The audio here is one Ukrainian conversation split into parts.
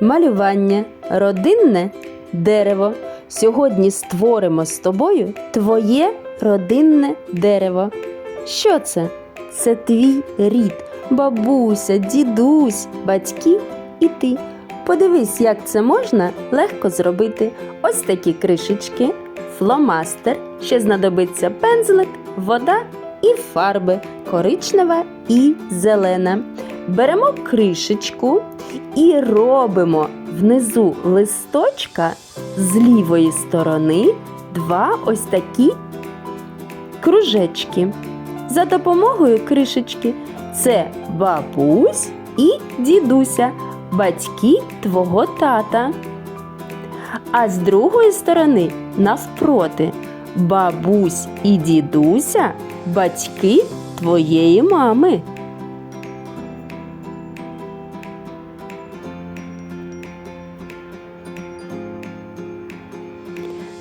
малювання, родинне дерево. Сьогодні створимо з тобою твоє родинне дерево. Що це? Це твій рід, бабуся, дідусь, батьки і ти. Подивись, як це можна легко зробити. Ось такі кришечки, фломастер, ще знадобиться пензлик, вода і фарби коричнева і зелена. Беремо кришечку і робимо внизу листочка з лівої сторони два ось такі кружечки. За допомогою кришечки це бабусь і дідуся, батьки твого тата. А з другої сторони, навпроти, бабусь і дідуся, батьки твоєї мами.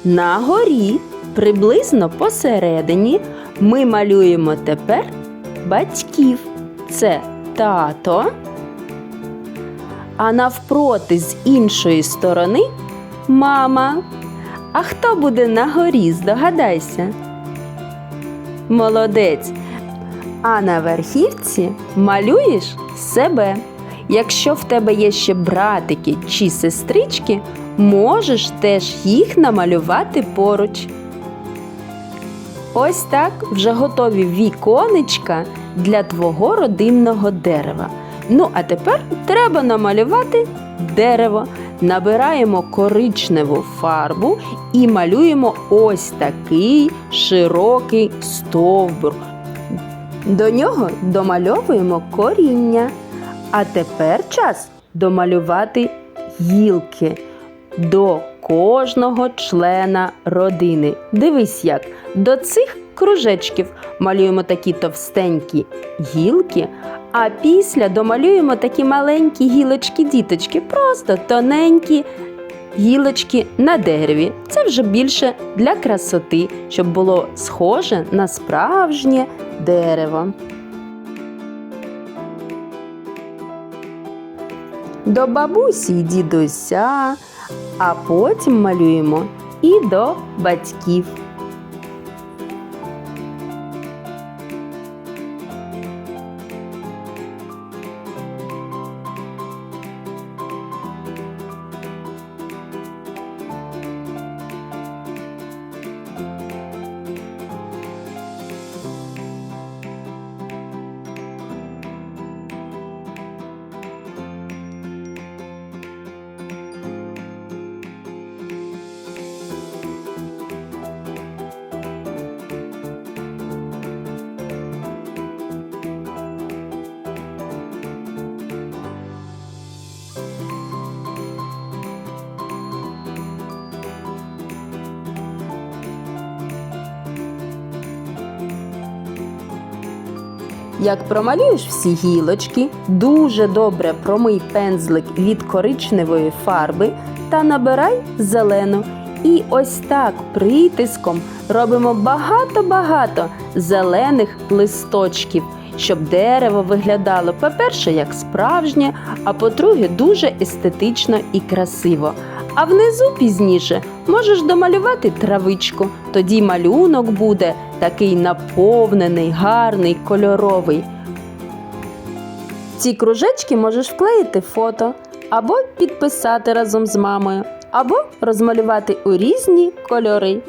На горі, приблизно посередині, ми малюємо тепер батьків. Це тато. А навпроти з іншої сторони мама. А хто буде на горі, здогадайся? Молодець. А на верхівці малюєш себе. Якщо в тебе є ще братики чи сестрички, можеш теж їх намалювати поруч. Ось так вже готові віконечка для твого родинного дерева. Ну, а тепер треба намалювати дерево. Набираємо коричневу фарбу і малюємо ось такий широкий стовбур. До нього домальовуємо коріння. А тепер час домалювати гілки до кожного члена родини. Дивись як. До цих кружечків малюємо такі товстенькі гілки, а після домалюємо такі маленькі гілочки-діточки, просто тоненькі гілочки на дереві. Це вже більше для красоти, щоб було схоже на справжнє дерево. До бабусі й дідуся, а потім малюємо і до батьків. Як промалюєш всі гілочки, дуже добре промий пензлик від коричневої фарби та набирай зелену. І ось так притиском робимо багато-багато зелених листочків, щоб дерево виглядало, по-перше, як справжнє, а по-друге, дуже естетично і красиво. А внизу пізніше можеш домалювати травичку, тоді малюнок буде такий наповнений, гарний, кольоровий. Ці кружечки можеш вклеїти фото, або підписати разом з мамою, або розмалювати у різні кольори.